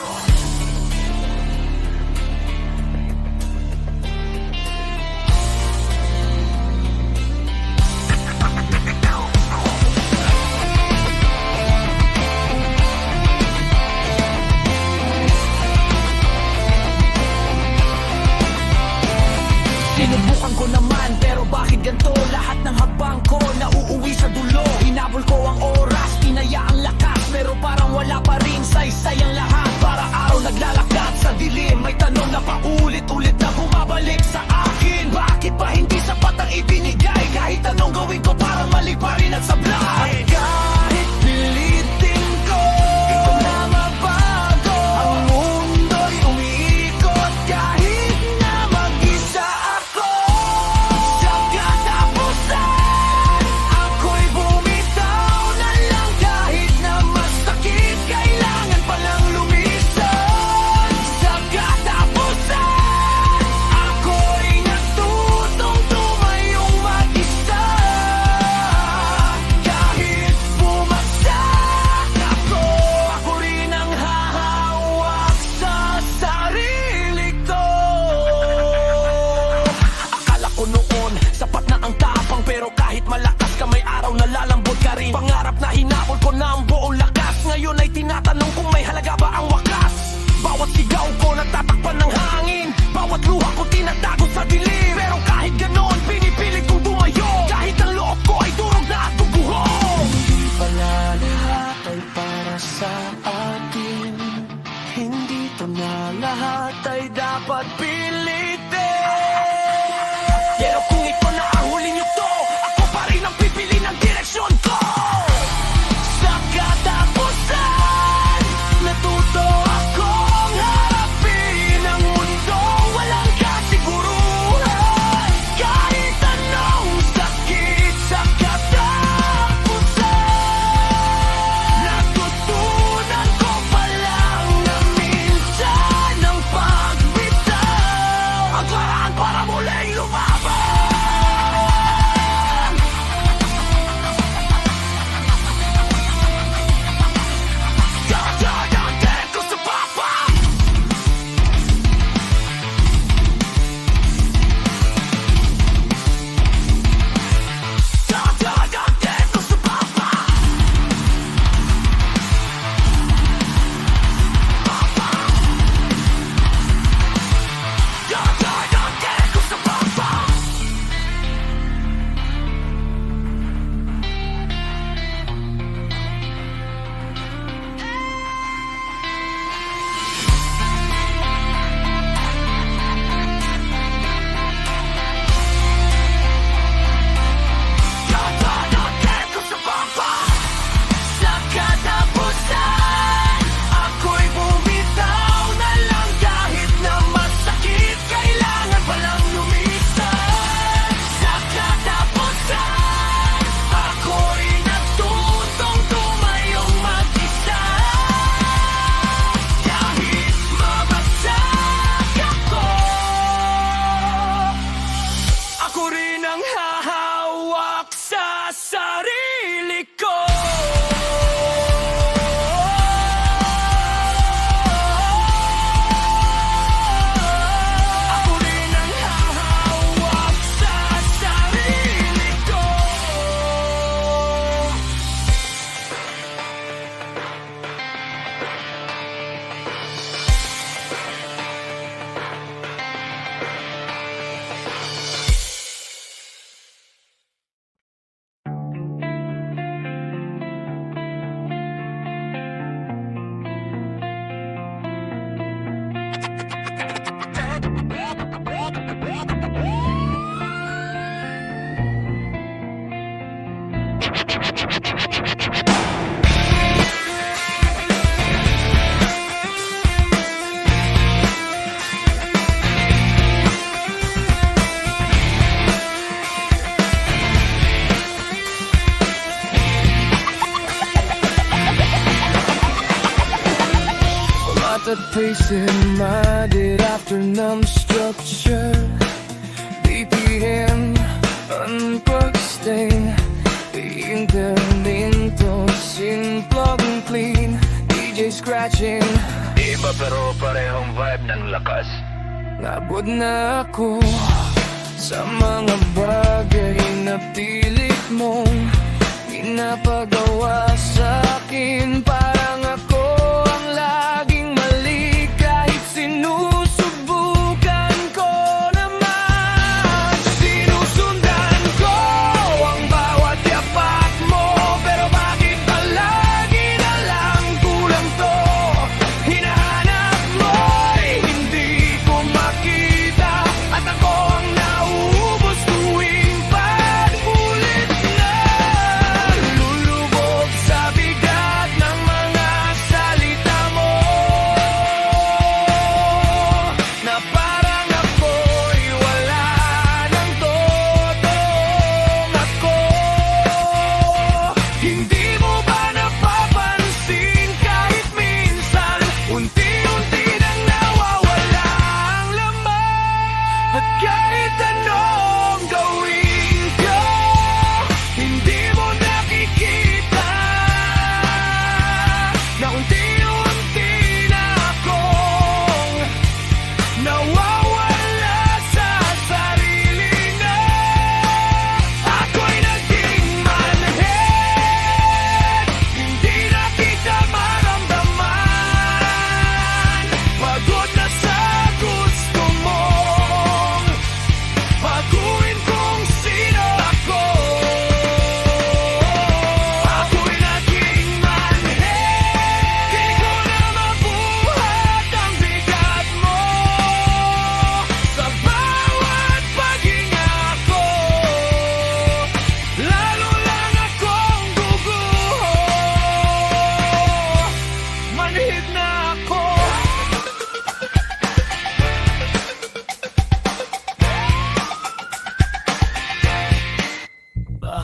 Oh! wala pa rin saysay ang lahat. Para araw naglalakad sa dilim May tanong na paulit-ulit na bumabalik sa akin. Bakit ba hindi sapat ang ibinigay? Kahit anong gawin ko parang mali pa rin at sablain lahat ay dapat piliin. facing minded after numb structure. BPM unplugged stain. Interminto sin plug and clean. DJ scratching. Iba pero parehong vibe ng lakas. Nabod na ako sa mga bagay na pilit mong Pinapagawa sa akin. Parang ako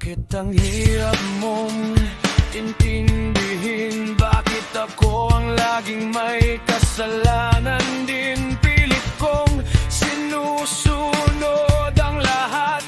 Bakit ang hirap mong intindihin? Bakit ako ang laging may kasalanan din? Pilit kong sinusunod ang lahat